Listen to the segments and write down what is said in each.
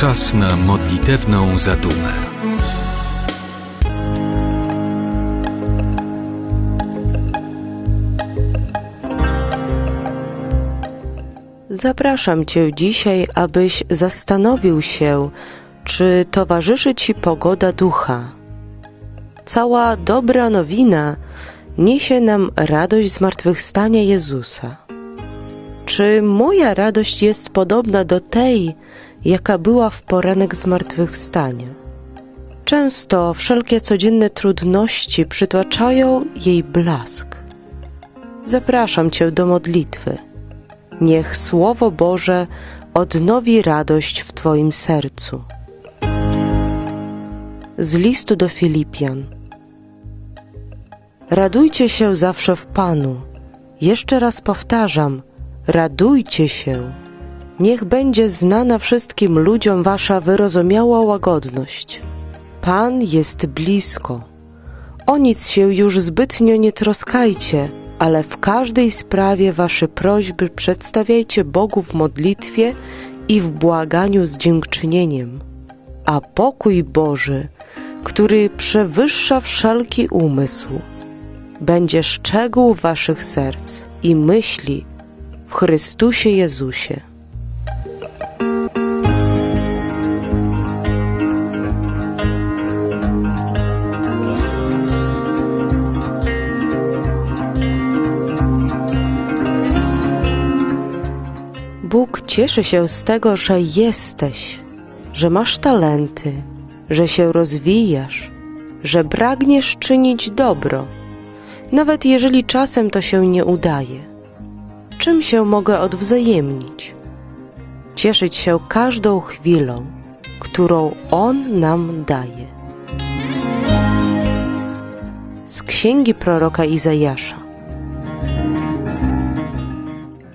Czas na modlitewną zadumę. Zapraszam Cię dzisiaj, abyś zastanowił się, czy towarzyszy Ci pogoda ducha. Cała dobra nowina niesie nam radość zmartwychwstania Jezusa. Czy moja radość jest podobna do tej, jaka była w poranek zmartwychwstania? Często wszelkie codzienne trudności przytłaczają jej blask. Zapraszam Cię do modlitwy. Niech Słowo Boże odnowi radość w Twoim sercu. Z listu do Filipian. Radujcie się zawsze w Panu. Jeszcze raz powtarzam, radujcie się. Niech będzie znana wszystkim ludziom Wasza wyrozumiała łagodność. Pan jest blisko. O nic się już zbytnio nie troskajcie, ale w każdej sprawie Wasze prośby przedstawiajcie Bogu w modlitwie i w błaganiu z dziękczynieniem. A pokój Boży, który przewyższa wszelki umysł, będzie szczegół Waszych serc i myśli w Chrystusie Jezusie. Cieszy się z tego, że jesteś, że masz talenty, że się rozwijasz, że pragniesz czynić dobro, nawet jeżeli czasem to się nie udaje. Czym się mogę odwzajemnić? Cieszyć się każdą chwilą, którą On nam daje. Z księgi proroka Izajasza.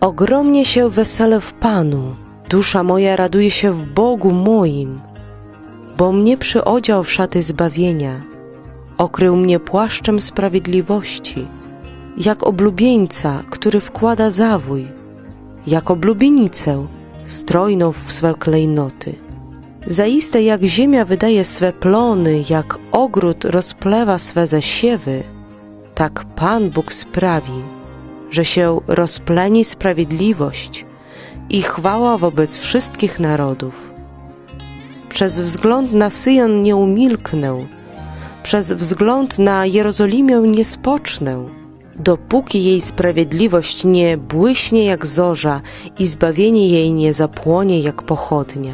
Ogromnie się weselę w Panu, dusza moja raduje się w Bogu moim, bo mnie przyodział w szaty zbawienia, okrył mnie płaszczem sprawiedliwości, jak oblubieńca, który wkłada zawój, jak oblubienicę strojną w swe klejnoty. Zaiste jak ziemia wydaje swe plony, jak ogród rozplewa swe zasiewy, tak Pan Bóg sprawi, że się rozpleni sprawiedliwość i chwała wobec wszystkich narodów. Przez wzgląd na Syjon nie umilknę, przez wzgląd na Jerozolimę nie spocznę, dopóki jej sprawiedliwość nie błyśnie jak zorza i zbawienie jej nie zapłonie jak pochodnia.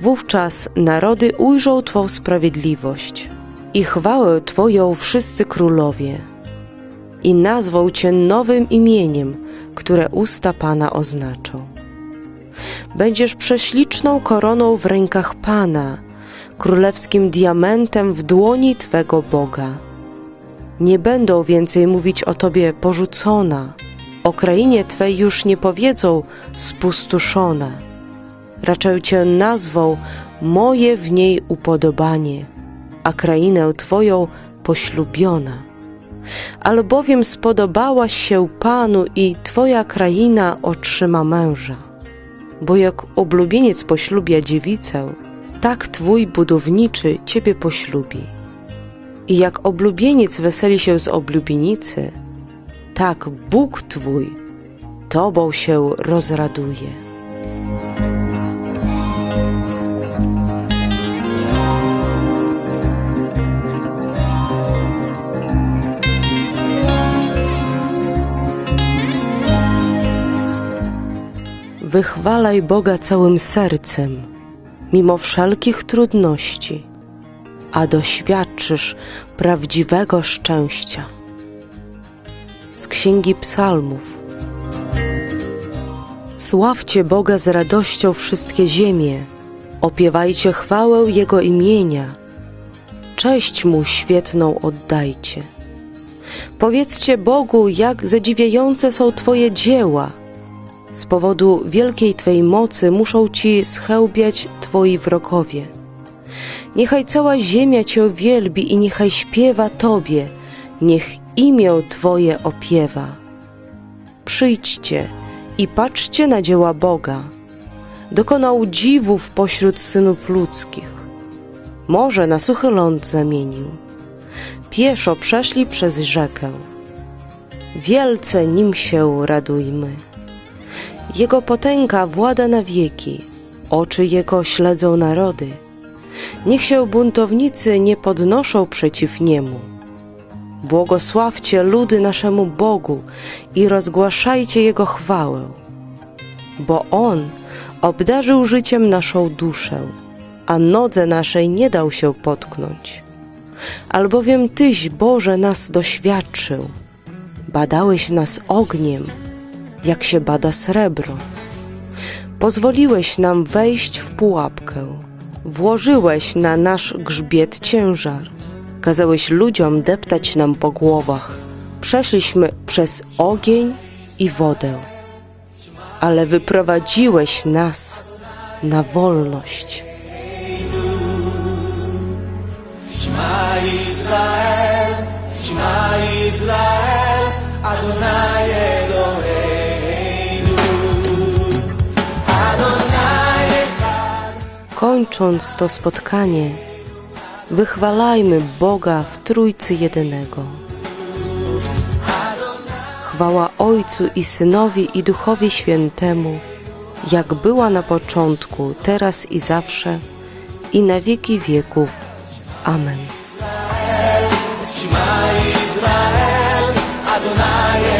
Wówczas narody ujrzą Twą sprawiedliwość i chwałę Twoją wszyscy królowie i nazwą Cię nowym imieniem, które usta Pana oznaczą. Będziesz prześliczną koroną w rękach Pana, królewskim diamentem w dłoni Twego Boga. Nie będą więcej mówić o Tobie porzucona, o krainie Twej już nie powiedzą spustoszona. Raczej Cię nazwą moje w niej upodobanie, a krainę Twoją poślubiona albowiem spodobałaś się Panu i Twoja kraina otrzyma męża. Bo jak oblubieniec poślubia dziewicę, tak Twój budowniczy Ciebie poślubi. I jak oblubieniec weseli się z oblubienicy, tak Bóg Twój Tobą się rozraduje. Wychwalaj Boga całym sercem, mimo wszelkich trudności, a doświadczysz prawdziwego szczęścia. Z Księgi Psalmów. Sławcie Boga z radością wszystkie ziemie, opiewajcie chwałę Jego imienia, cześć Mu świetną oddajcie. Powiedzcie Bogu, jak zadziwiające są Twoje dzieła – z powodu wielkiej Twej mocy muszą Ci schełbiać Twoi wrogowie. Niechaj cała ziemia Cię wielbi i niechaj śpiewa Tobie, niech imię Twoje opiewa. Przyjdźcie i patrzcie na dzieła Boga. dokonał dziwów pośród synów ludzkich. Morze na suchy ląd zamienił. Pieszo przeszli przez rzekę. Wielce nim się radujmy. Jego potęga włada na wieki, oczy jego śledzą narody. Niech się buntownicy nie podnoszą przeciw niemu. Błogosławcie ludy naszemu Bogu i rozgłaszajcie Jego chwałę, bo On obdarzył życiem naszą duszę, a nodze naszej nie dał się potknąć. Albowiem Tyś, Boże, nas doświadczył, badałeś nas ogniem, jak się bada srebro. Pozwoliłeś nam wejść w pułapkę, włożyłeś na nasz grzbiet ciężar, kazałeś ludziom deptać nam po głowach. Przeszliśmy przez ogień i wodę, ale wyprowadziłeś nas na wolność. Kończąc to spotkanie, wychwalajmy Boga w Trójcy Jedynego. Chwała Ojcu i Synowi i Duchowi Świętemu, jak była na początku, teraz i zawsze, i na wieki wieków. Amen. Adonai